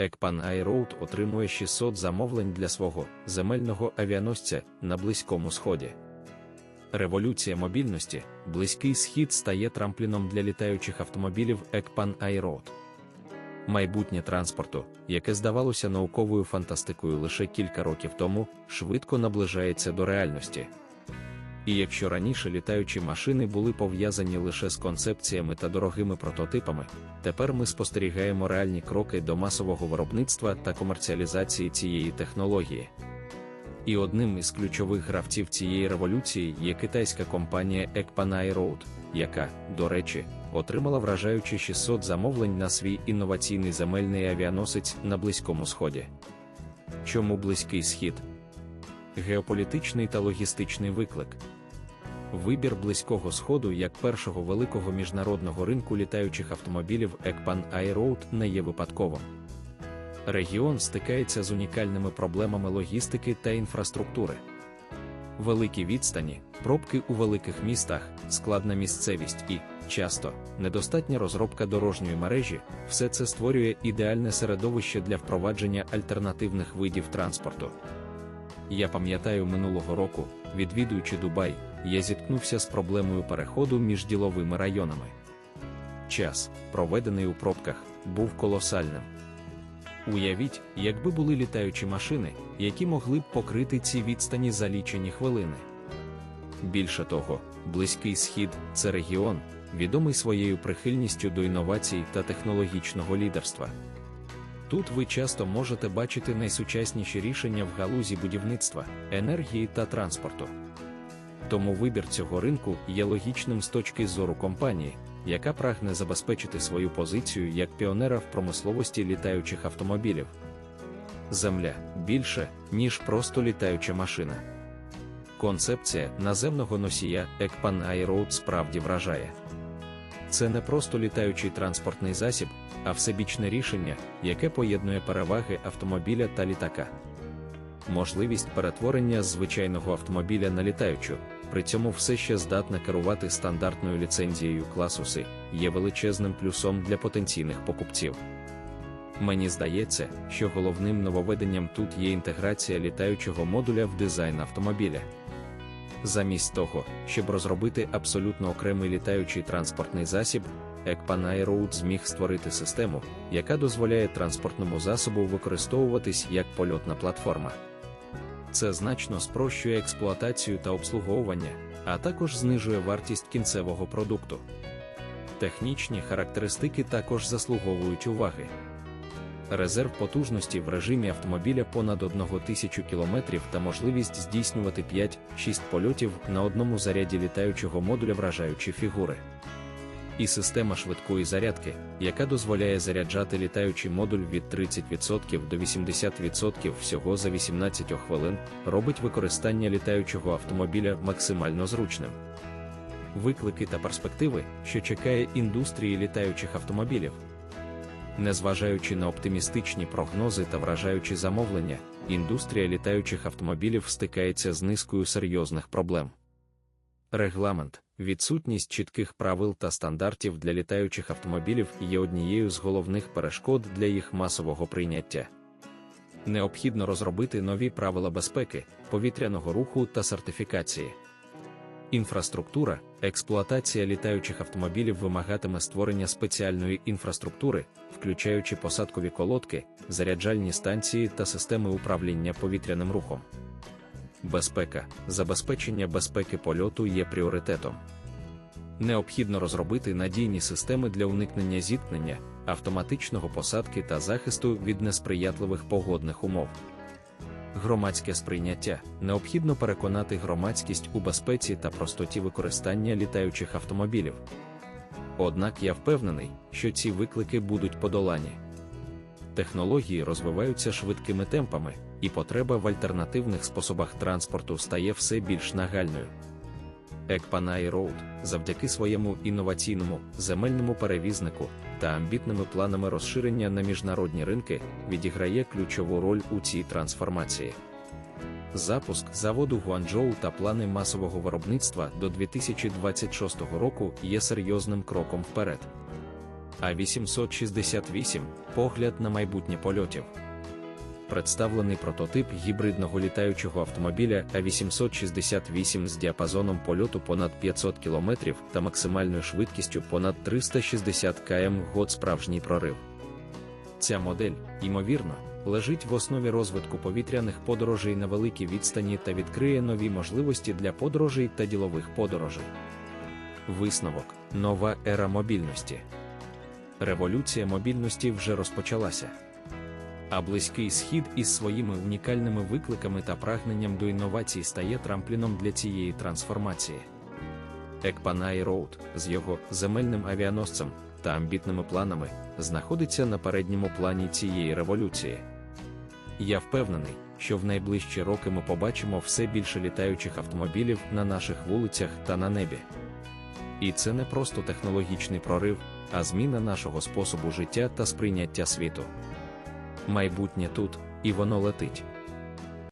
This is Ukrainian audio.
Екпан Айроуд отримує 600 замовлень для свого земельного авіаносця на Близькому Сході. Революція мобільності, близький схід стає трампліном для літаючих автомобілів Екпан Айроуд. Майбутнє транспорту, яке здавалося науковою фантастикою лише кілька років тому, швидко наближається до реальності. І якщо раніше літаючі машини були пов'язані лише з концепціями та дорогими прототипами, тепер ми спостерігаємо реальні кроки до масового виробництва та комерціалізації цієї технології. І одним із ключових гравців цієї революції є китайська компанія Ekpanai Road, яка, до речі, отримала вражаючі 600 замовлень на свій інноваційний земельний авіаносець на Близькому Сході. Чому Близький Схід? Геополітичний та логістичний виклик. Вибір Близького Сходу як першого великого міжнародного ринку літаючих автомобілів Екпан Айроуд не є випадковим. Регіон стикається з унікальними проблемами логістики та інфраструктури. Великі відстані, пробки у великих містах, складна місцевість і, часто, недостатня розробка дорожньої мережі все це створює ідеальне середовище для впровадження альтернативних видів транспорту. Я пам'ятаю минулого року, відвідуючи Дубай, я зіткнувся з проблемою переходу між діловими районами. Час, проведений у пробках, був колосальним. Уявіть, якби були літаючі машини, які могли б покрити ці відстані за лічені хвилини. Більше того, Близький Схід це регіон, відомий своєю прихильністю до інновацій та технологічного лідерства. Тут ви часто можете бачити найсучасніші рішення в галузі будівництва, енергії та транспорту. Тому вибір цього ринку є логічним з точки зору компанії, яка прагне забезпечити свою позицію як піонера в промисловості літаючих автомобілів. Земля більше, ніж просто літаюча машина. Концепція наземного носія Екпан Айроуд справді вражає. Це не просто літаючий транспортний засіб, а всебічне рішення, яке поєднує переваги автомобіля та літака. Можливість перетворення звичайного автомобіля на літаючу, при цьому все ще здатна керувати стандартною ліцензією класу С, є величезним плюсом для потенційних покупців. Мені здається, що головним нововведенням тут є інтеграція літаючого модуля в дизайн автомобіля. Замість того, щоб розробити абсолютно окремий літаючий транспортний засіб, Екпанай Road зміг створити систему, яка дозволяє транспортному засобу використовуватись як польотна платформа. Це значно спрощує експлуатацію та обслуговування, а також знижує вартість кінцевого продукту. Технічні характеристики також заслуговують уваги. Резерв потужності в режимі автомобіля понад 1000 км та можливість здійснювати 5-6 польотів на одному заряді літаючого модуля вражаючі фігури. І система швидкої зарядки, яка дозволяє заряджати літаючий модуль від 30% до 80% всього за 18 хвилин, робить використання літаючого автомобіля максимально зручним. Виклики та перспективи, що чекає індустрії літаючих автомобілів. Незважаючи на оптимістичні прогнози та вражаючі замовлення, індустрія літаючих автомобілів стикається з низкою серйозних проблем. Регламент, відсутність чітких правил та стандартів для літаючих автомобілів є однією з головних перешкод для їх масового прийняття. Необхідно розробити нові правила безпеки, повітряного руху та сертифікації. Інфраструктура, експлуатація літаючих автомобілів вимагатиме створення спеціальної інфраструктури, включаючи посадкові колодки, заряджальні станції та системи управління повітряним рухом. Безпека, забезпечення безпеки польоту є пріоритетом. Необхідно розробити надійні системи для уникнення зіткнення, автоматичного посадки та захисту від несприятливих погодних умов. Громадське сприйняття необхідно переконати громадськість у безпеці та простоті використання літаючих автомобілів. Однак я впевнений, що ці виклики будуть подолані. Технології розвиваються швидкими темпами, і потреба в альтернативних способах транспорту стає все більш нагальною. Екпанай Роуд, завдяки своєму інноваційному земельному перевізнику та амбітними планами розширення на міжнародні ринки, відіграє ключову роль у цій трансформації. Запуск заводу Гуанчжоу та плани масового виробництва до 2026 року є серйозним кроком вперед. А868 погляд на майбутнє польотів. Представлений прототип гібридного літаючого автомобіля А868 з діапазоном польоту понад 500 км та максимальною швидкістю понад 360 км год справжній прорив. Ця модель, ймовірно, лежить в основі розвитку повітряних подорожей на великій відстані та відкриє нові можливості для подорожей та ділових подорожей. Висновок нова ера мобільності. Революція мобільності вже розпочалася. А близький схід із своїми унікальними викликами та прагненням до інновацій стає трампліном для цієї трансформації. Екпанай Роуд з його земельним авіаносцем та амбітними планами знаходиться на передньому плані цієї революції. Я впевнений, що в найближчі роки ми побачимо все більше літаючих автомобілів на наших вулицях та на небі. І це не просто технологічний прорив, а зміна нашого способу життя та сприйняття світу. Майбутнє тут, і воно летить.